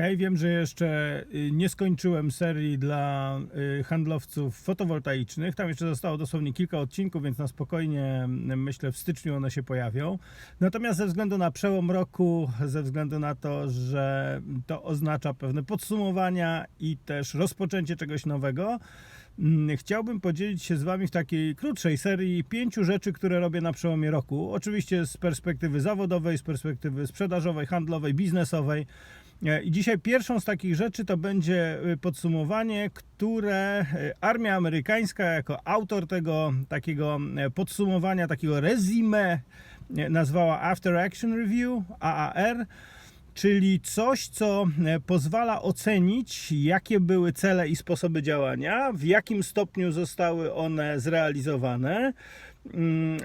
Ja wiem, że jeszcze y, nie skończyłem serii dla y, handlowców fotowoltaicznych. Tam jeszcze zostało dosłownie kilka odcinków, więc na spokojnie mm, myślę w styczniu one się pojawią. Natomiast ze względu na przełom roku, ze względu na to, że to oznacza pewne podsumowania i też rozpoczęcie czegoś nowego, chciałbym podzielić się z Wami w takiej krótszej serii pięciu rzeczy, które robię na przełomie roku. Oczywiście z perspektywy zawodowej, z perspektywy sprzedażowej, handlowej, biznesowej. E, I dzisiaj pierwszą z takich rzeczy to będzie y, podsumowanie, które y, armia amerykańska jako autor tego takiego e, podsumowania, takiego resume e, nazwała After Action Review, AAR, czyli coś, co e, pozwala ocenić, jakie były cele i sposoby działania, w jakim stopniu zostały one zrealizowane,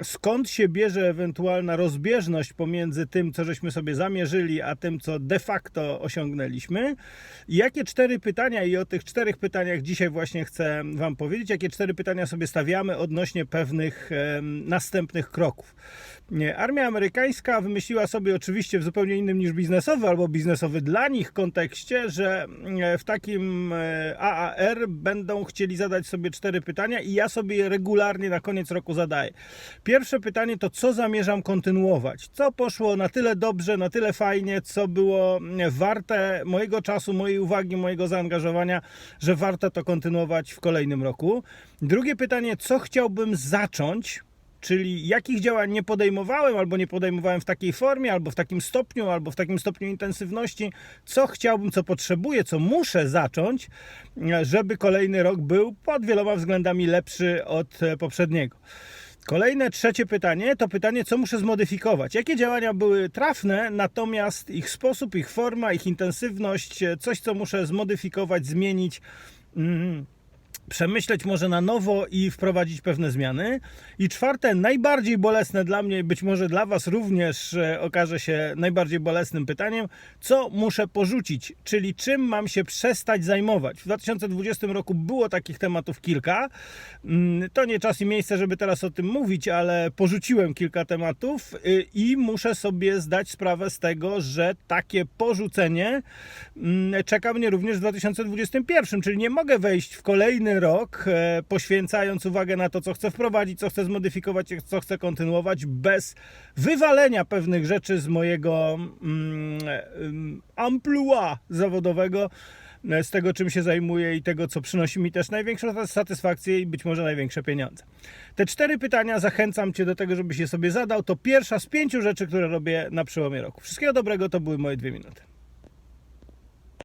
skąd się bierze ewentualna rozbieżność pomiędzy tym, co żeśmy sobie zamierzyli, a tym, co de facto osiągnęliśmy. Jakie cztery pytania, i o tych czterech pytaniach dzisiaj właśnie chcę Wam powiedzieć, jakie cztery pytania sobie stawiamy odnośnie pewnych następnych kroków. Armia amerykańska wymyśliła sobie oczywiście w zupełnie innym niż biznesowy albo biznesowy dla nich kontekście, że e, w takim e, AAR będą chcieli zadać sobie cztery pytania i ja sobie regularnie na koniec roku zadaję. Pierwsze pytanie to co zamierzam kontynuować? Co poszło na tyle dobrze, na tyle fajnie, co było warte mojego czasu, mojej uwagi, mojego zaangażowania, że warto to kontynuować w kolejnym roku. Drugie pytanie, co chciałbym zacząć czyli jakich działań nie podejmowałem, albo nie podejmowałem w takiej formie, albo w takim stopniu, albo w takim stopniu intensywności, co chciałbym, co potrzebuję, co muszę zacząć, żeby kolejny rok był pod wieloma względami lepszy od e, poprzedniego. Kolejne trzecie pytanie to pytanie, co muszę zmodyfikować. Jakie działania były trafne, natomiast ich sposób, ich forma, ich intensywność, coś, co muszę zmodyfikować, zmienić. Mm, przemyśleć może na nowo i wprowadzić pewne zmiany. I czwarte, najbardziej bolesne dla mnie, być może dla Was również e, okaże się najbardziej bolesnym pytaniem, co muszę porzucić, czyli czym mam się przestać zajmować. W 2020 roku było takich tematów kilka. Mm, To nie czas i miejsce, żeby teraz o tym mówić, ale porzuciłem kilka tematów y, i muszę sobie zdać sprawę z tego, że takie porzucenie mm, czeka mnie również w 2021, czyli nie mogę wejść w kolejny rok, e, poświęcając uwagę na to, co chcę wprowadzić, co chcę zmodyfikować, co chcę kontynuować, bez wywalenia pewnych rzeczy z mojego mm, em, amplua zawodowego, e, z tego, czym się zajmuję i tego, co przynosi mi też największą satysfakcję i być może największe pieniądze. Te cztery pytania zachęcam Cię do tego, żebyś je sobie zadał. To pierwsza z pięciu rzeczy, które robię na przełomie roku. Wszystkiego dobrego, to były moje dwie minuty.